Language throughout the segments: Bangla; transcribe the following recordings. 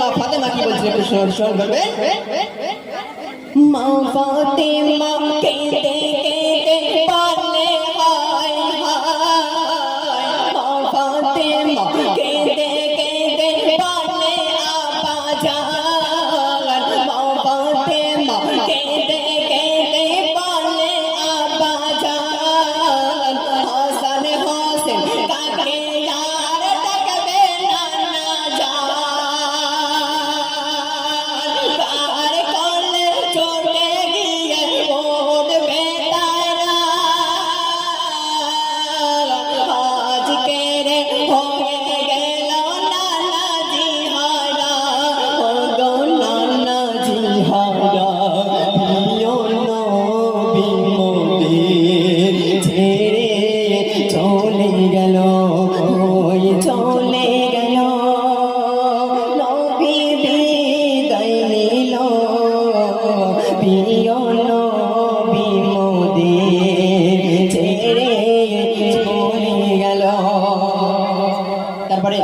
মা ফাতেমা কি বলছে একটু শোন শোন মা ফাতেমা কেঁদে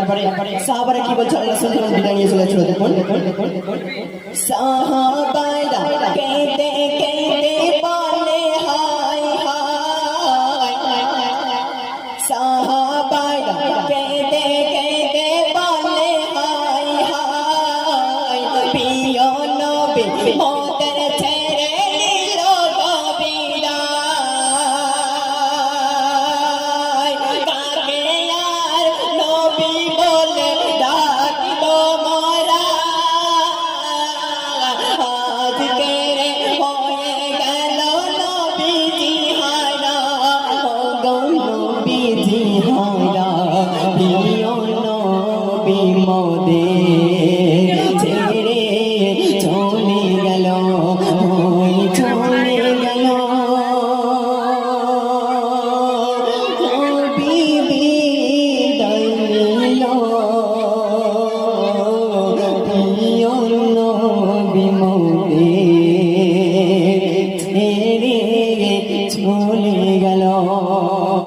পরে সাহাবারা কি বলছে? আল্লাহ সুন্দর বিদায় নিয়ে চলেছিল? দেখুন। সাহাবারা কেঁদে কেঁদে إن